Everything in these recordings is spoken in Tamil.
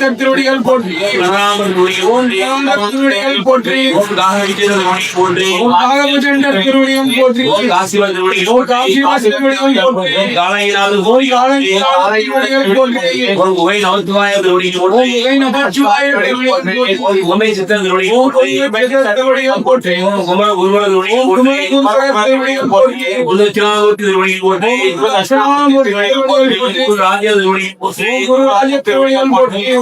தீர்த்தன் திருவடிகள் போற்றி. திருவடிகள் போற்றி. நாகபுஜண்டர் திருவடியம் போற்றி. காசிவாச திருவடிகள் போற்றி. ஓம் காலங்கிநாத திருவடிகள் போற்றி. உகை நமச்சிவாய திருவடிகள் போற்றி. ஓம் உமை சித்தன் திருவடிகள் போற்றி ஓம் குமர குருவர திருவடிகள் போற்றி ஓம் திருவடிகள் போற்றி தட்சிணாமூர்த்தி திருவடிகள் போற்றி குரு ராஜ திருவடிகள் போற்றி குரு ராஜ போற்றி.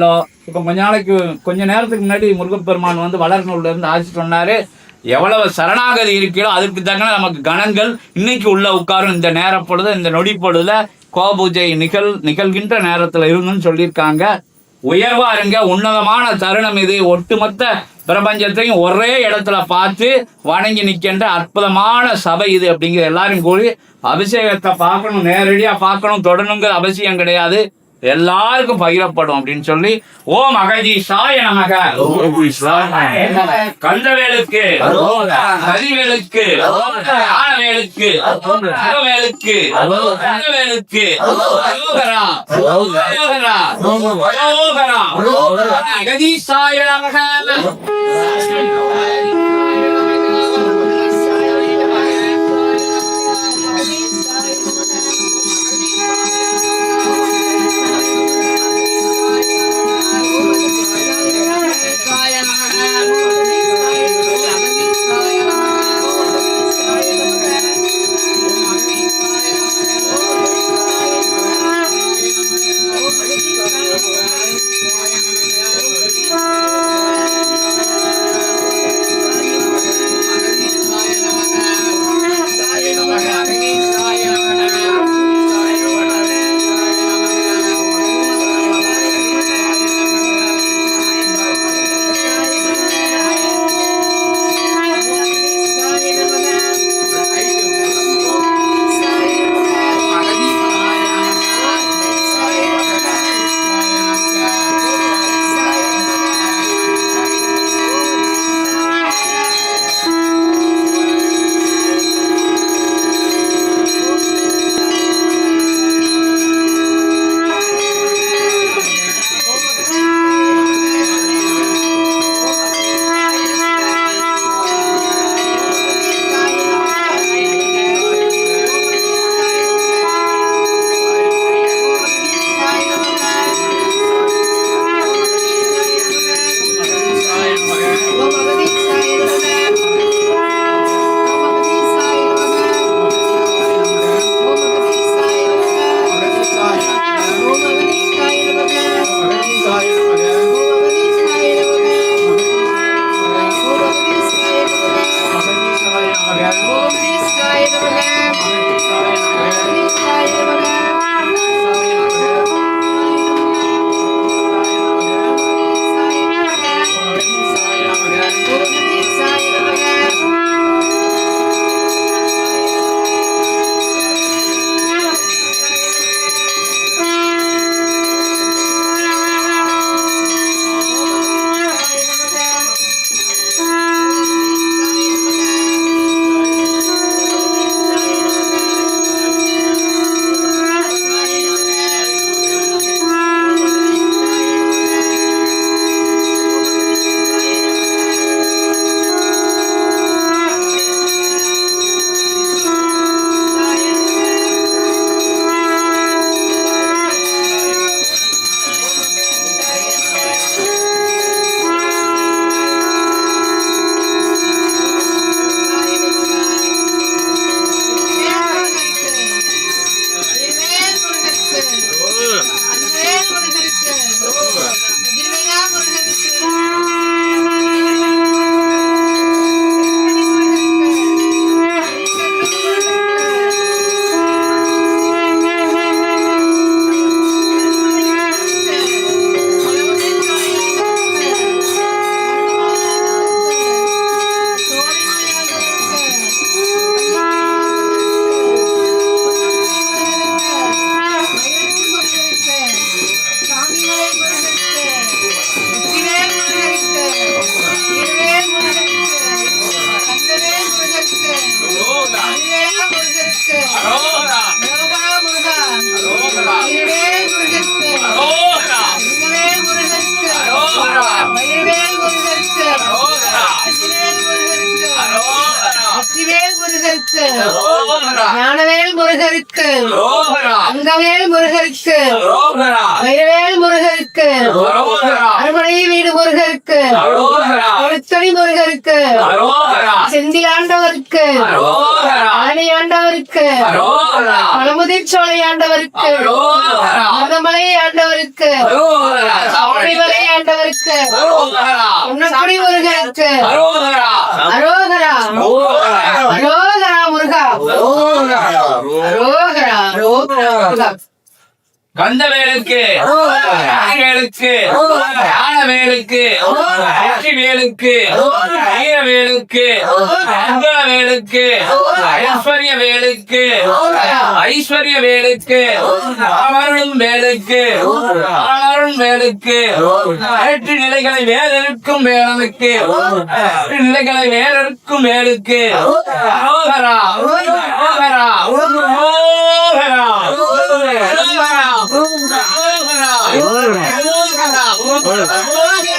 திருவடிகள் இப்போ கொஞ்ச நாளைக்கு கொஞ்ச நேரத்துக்கு முன்னாடி முருகப்பெருமான் வந்து வளர்நூல்ல ஆட்சி சொன்னார் எவ்வளவு சரணாகதி இருக்கீங்களோ அதுக்கு தக்கன நமக்கு கணங்கள் இன்னைக்கு உள்ள உட்காரும். இந்த நேர பொழுது இந்த நொடி பொழுதுல கோபூஜை நிகழ் நிகழ்கின்ற நேரத்தில் இருங்கன்னு சொல்லியிருக்காங்க. உயர்வா இருங்க. உன்னதமான தருணம் இது. ஒட்டுமொத்த பிரபஞ்சத்தையும் ஒரே இடத்துல பார்த்து வணங்கி நிற்கின்ற அற்புதமான சபை இது அப்படிங்கிற எல்லாரும் கூடி அபிஷேகத்தை பார்க்கணும். நேரடியாக பார்க்கணும். தொடணுங்கிற அவசியம் கிடையாது. எல்லாருக்கும் பகிரப்படும் அப்படின்னு சொல்லி ஓம் அகதி சாய நமக. கந்தவேலுக்கு ஹரிவேலுக்கு ஆனவேலுக்கு அகவேலுக்கு அரோகரா அகதி சாய நமக. அரோகரா ஞானவேல் முருகனுக்கு அரோகரா அங்கவேல் முருகனுக்கு அரோகரா வைரவேல் முருகனுக்கு அரோகரா அறுபடை வீடு முருகனுக்கு அரோகரா கொளுத்தடி முருகனுக்கு அரோகரா செந்திலாண்டவருக்கு அரோகரா பழனி ஆண்டவருக்கு. மருதமலை ஆண்டவருக்கு. ஆண்டவருக்கு. அரோகரா உன்னக்குடி முருகனுக்கு அரோகரா அரோகரா அரோகரா முருகா அரோகரா அரோகரா முருகா கந்தவேலுக்கு வேலுக்கு ஞானவேலுக்கு வேலுக்கு வீரவேலுக்கு மங்களவேலுக்கு ஐஸ்வர்ய வேலுக்கு ஐஸ்வர்ய வேலுக்கு அமருளும் வேலுக்கு அமருள் வேலுக்கு எட்டு நிலைகளை வேறெடுக்கும் வேலனுக்கு எட்டு நிலைகளை வேறெடுக்கும் வேலுக்கு 물어본다. 물어봐라. 물어봐라. 물어봐라. 물어봐라.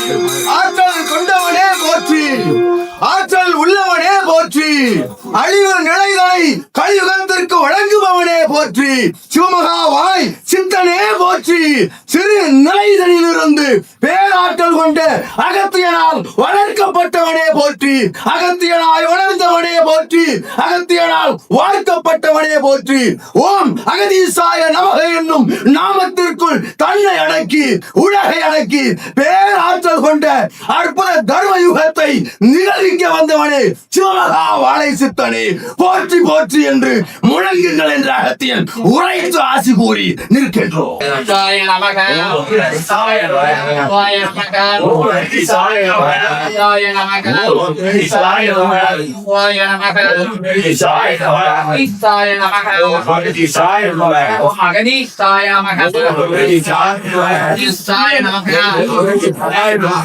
ஆற்றல் கொண்டவனே போற்றி. ஆற்றல் உள்ளவனே போற்றி. அழிவு நிலைகளை கலியுகத்திற்கு வழங்குபவனே போற்றி. சிவமகாவாய் சித்தனே போற்றி. சிறு நிலைதனிலிருந்து பேராற்றல் கொண்ட அகத்தியனால் வளர்க்கப்பட்டவனே போற்றி. அகத்தியனாய் வளர்ந்தவனே போற்றி. அகத்தியனால் வாழ்த்தப்பட்டவனே போற்றி. ஓம் அகதீசாய நமக என்னும் நாமத்திற்குள் தன்னை அடக்கி உலகை அடக்கி பேராற்றல் கொண்ட அற்புத தர்ம யுகத்தை நிகழ்விக்க வந்தவனே சிவமகா வாழை சித்தனே. போற்றி போற்றி என்று முழங்குங்கள் என்ற அகத்தியன் உரைத்து ஆசி கூறி gitu loh. Ya, yang apa kan? Oh, ini saya loh. Oh, yang apa kan? Oh, ini saya loh. Oh, yang apa kan? Oh, ini saya loh. Oh, yang apa kan? Ini saya loh. Ini saya loh. Oh, ini saya loh. Oh, maka ini saya loh. Oh, ini saya loh. Ini saya loh. Ini saya loh. Ini saya loh.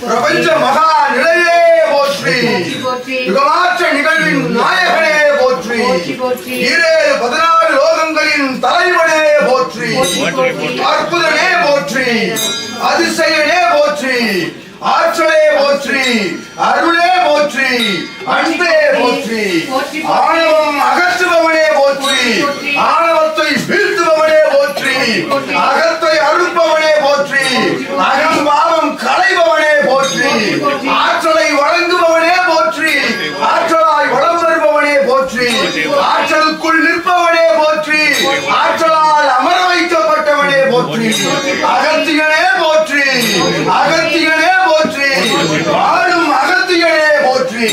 பிரபஞ்ச மகா நிலையே போற்றி. யுகமாற்ற நிகழ்வின் நாயகனே போற்றி. ஈரேழு பதினாறு லோகங்களின் தலைவனே போற்றி. அற்புதனே போற்றி. அதிசயனே போற்றி. ஆற்றலே போற்றி. அருளே போற்றி. அன்பே போற்றி. ஆணவம் அகற்றுபவனே போற்றி. ஆணவத்தை வீழ்த்துபவனே போற்றி. அகத்தை அறுப்பவனே போற்றி போற்றி. ஆற்றலை வழங்குபவனே போற்றி. ஆற்றலாய் வளம் வருபவனே போற்றி. ஆற்றலுக்குள் நிற்பவனே போற்றி. ஆற்றலால் அமர வைக்கப்பட்டவனே போற்றி. அகத்தியனே போற்றி. அகத்தியனே போற்றி. வாழும் அகத்தியனே போற்றி.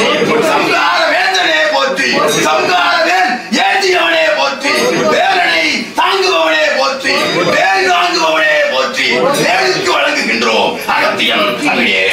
சங்கார வேந்தனே போற்றி. சங்கார வேல் ஏந்தியவனே போற்றி. வேலனை தாங்குபவனே போற்றி. வேல் தாங்குபவனே போற்றி. வேலுக்கு வழங்குகின்றோம். அகத்தியம் தமிழே.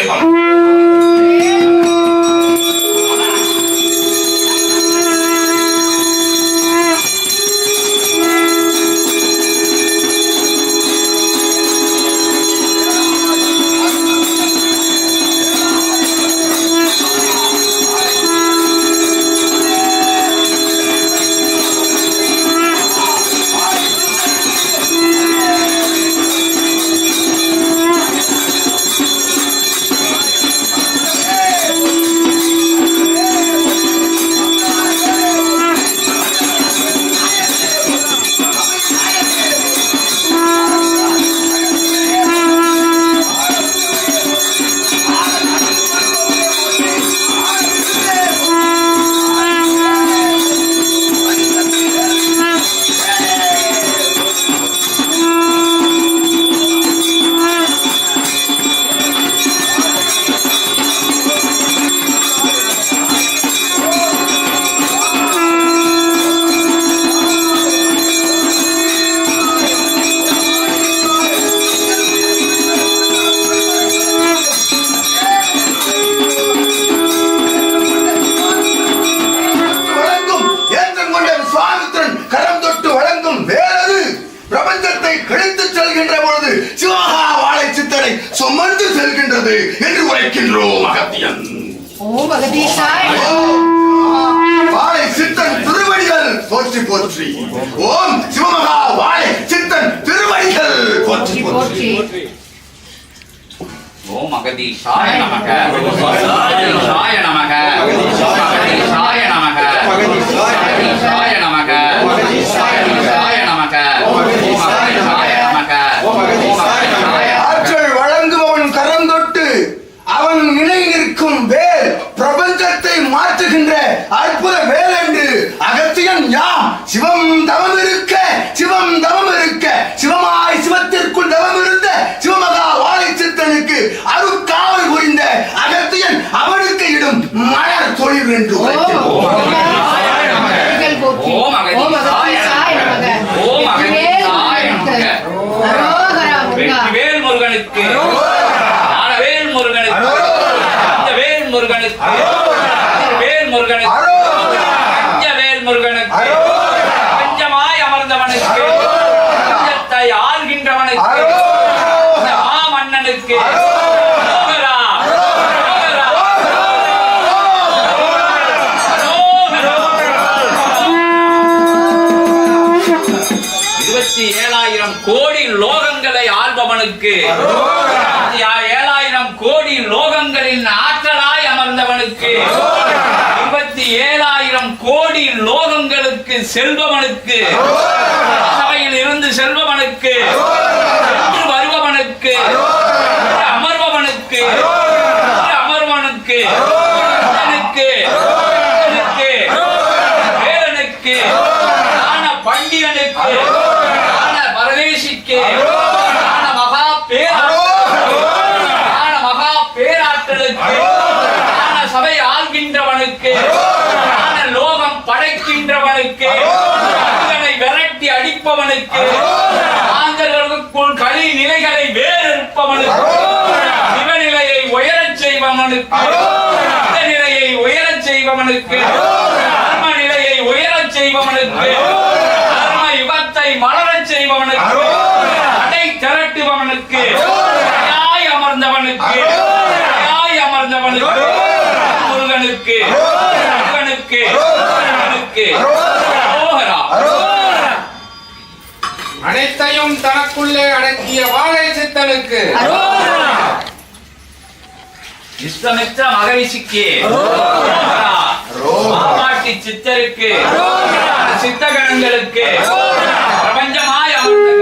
முருகனுக்கு. வேல் முருகனுக்கு பஞ்சவேல் முருகனுக்கு பஞ்சமாய் அமர்ந்தவனுக்கு. பஞ்சத்தை ஆள்கின்றவனுக்கு. மாமன்னனுக்கு. இருபத்தி ஏழாயிரம் கோடி லோகங்களை ஆள்பவனுக்கு இருபத்தி ஏழாயிரம் கோடி லோகங்களின் ஆற்றலாய் அமர்ந்தவனுக்கு இருபத்தி ஏழாயிரம் கோடி லோகங்களுக்கு செல்பவனுக்கு சபையில் இருந்து செல்பவனுக்கு வருபவனுக்கு அமர்பவனுக்கு அமர்வனுக்கு இவனுக்கு, பரதேசிக்கு அடிப்பவனுக்கு ஆந்தர்களுக்குள் களி நிலைகளை வேறெடுப்பவனுக்கு. சிவநிலையை உயரச் செய்பவனுக்கு. நிலையை உயரச் செய்பவனுக்கு. தர்ம நிலையை உயரச் செய்பவனுக்கு. தர்ம யுகத்தை மலரச் செய்பவனுக்கு. அடை திரட்டுபவனுக்கு. தயாய் அமர்ந்தவனுக்கு. தயாய் அமர்ந்தவனுக்கு. முருகனுக்கு. முருகனுக்கு முருகனுக்கு அரோகரா. அனைத்தையும் தனக்குள்ளே அடக்கிய வாழை சித்தனுக்கு. இஷ்டமித்த மகரிஷிக்கு. மாமாட்டி சித்தருக்கு. சித்தகணங்களுக்கு. பிரபஞ்சமாய் அமர்ந்த